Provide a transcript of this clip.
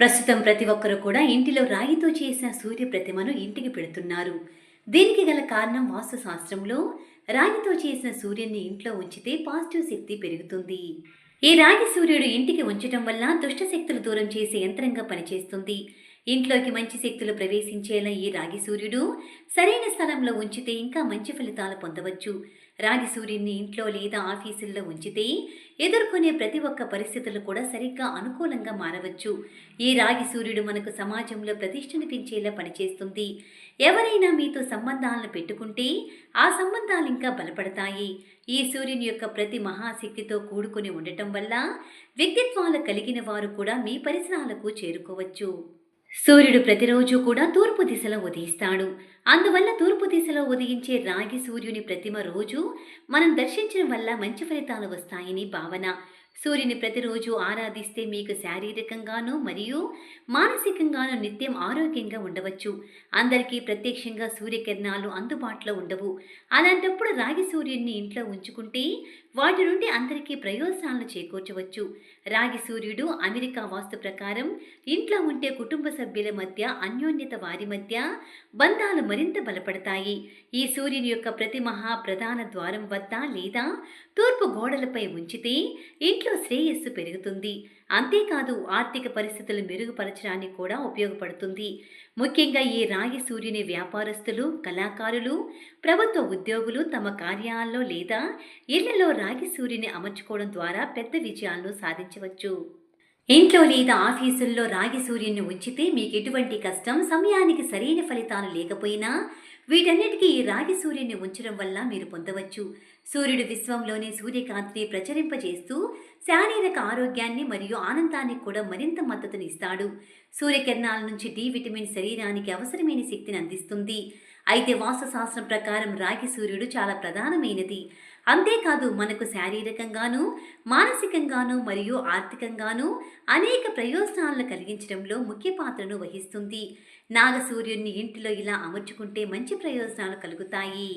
ప్రస్తుతం ప్రతి ఒక్కరూ కూడా ఇంటిలో రాయితో చేసిన సూర్య ప్రతిమను ఇంటికి పెడుతున్నారు. దీనికి గల కారణం వాస్తు శాస్త్రంలో రాగితో చేసిన సూర్యుని ఇంట్లో ఉంచితే పాజిటివ్ శక్తి పెరుగుతుంది. ఈ రాగి సూర్యుడు ఇంటికి ఉంచటం వల్ల దుష్ట శక్తులు దూరం చేసే యంత్రంగా పనిచేస్తుంది. ఇంట్లోకి మంచి శక్తులు ప్రవేశించేలా ఈ రాగి సూర్యుడు సరైన స్థలంలో ఉంచితే ఇంకా మంచి ఫలితాలు పొందవచ్చు. రాగి సూర్యుడిని ఇంట్లో లేదా ఆఫీసుల్లో ఉంచితే ఎదుర్కొనే ప్రతి ఒక్క పరిస్థితులు కూడా సరిగ్గా అనుకూలంగా మారవచ్చు. ఈ రాగి సూర్యుడు మనకు సమాజంలో ప్రతిష్టను పెంచేలా పనిచేస్తుంది. ఎవరైనా మీతో సంబంధాలను పెట్టుకుంటే ఆ సంబంధాలు ఇంకా బలపడతాయి. ఈ సూర్యుని యొక్క ప్రతి మహాశక్తితో కూడుకుని ఉండటం వల్ల వ్యక్తిత్వాలు కలిగిన వారు కూడా మీ పరిసరాలకు చేరుకోవచ్చు. సూర్యుడు ప్రతిరోజు కూడా తూర్పు దిశలో ఉదయిస్తాడు. అందువల్ల తూర్పు దిశలో ఉదయించే రాగి సూర్యుని ప్రతిమ రోజు మనం దర్శించడం వల్ల మంచి ఫలితాలు వస్తాయని భావన. సూర్యుని ప్రతిరోజు ఆరాధిస్తే మీకు శారీరకంగానూ మరియు మానసికంగానూ నిత్యం ఆరోగ్యంగా ఉండవచ్చు. అందరికీ ప్రత్యక్షంగా సూర్యకిరణాలు అందుబాటులో ఉండవు. అలాంటప్పుడు రాగి సూర్యుడిని ఇంట్లో ఉంచుకుంటే వాటి నుండి అందరికీ ప్రయోజనాలను చేకూర్చవచ్చు. రాగి సూర్యుడు అమెరికా వాస్తు ప్రకారం ఇంట్లో ఉంటే కుటుంబ సభ్యుల మధ్య అన్యోన్యత వారి మధ్య బంధాలు మరింత బలపడతాయి. ఈ సూర్యుని యొక్క ప్రతి మహా ప్రధాన ద్వారం వద్ద లేదా తూర్పు గోడలపై ఉంచితే ఇంట్లో శ్రేయస్సు పెరుగుతుంది. అంతేకాదు ఆర్థిక పరిస్థితులు మెరుగుపరచడానికి కూడా ఉపయోగపడుతుంది. ముఖ్యంగా ఈ రాగి సూర్యుని వ్యాపారస్తులు కళాకారులు ప్రభుత్వ ఉద్యోగులు తమ కార్యాలయంలో లేదా ఇళ్ళలో రాగి సూర్యుని అమర్చుకోవడం ద్వారా పెద్ద విజయాలను సాధించవచ్చు. ఇంట్లో లేదా ఆఫీసుల్లో రాగి సూర్యుని ఉంచితే మీకు ఎటువంటి కష్టం సమయానికి సరైన ఫలితాలు లేకపోయినా వీటన్నిటికీ ఈ రాగి సూర్యుని ఉంచడం వల్ల మీరు పొందవచ్చు. సూర్యుడు విశ్వంలోని సూర్యకాంతిని ప్రచరింపజేస్తూ శారీరక ఆరోగ్యాన్ని మరియు ఆనందాన్ని కూడా మరింత మద్దతునిస్తాడు. సూర్యకిరణాల నుంచి డి విటమిన్ శరీరానికి అవసరమైన శక్తిని అందిస్తుంది. అయితే వాస్తుశాస్త్రం ప్రకారం రాగి సూర్యుడు చాలా ప్రధానమైనది. అంతేకాదు మనకు శారీరకంగాను మానసికంగాను మరియు ఆర్థికంగాను అనేక ప్రయోజనాలను కలిగించడంలో ముఖ్య పాత్రను వహిస్తుంది. నాగసూర్యుడిని ఇంటిలో ఇలా అమర్చుకుంటే మంచి ప్రయోజనాలు కలుగుతాయి.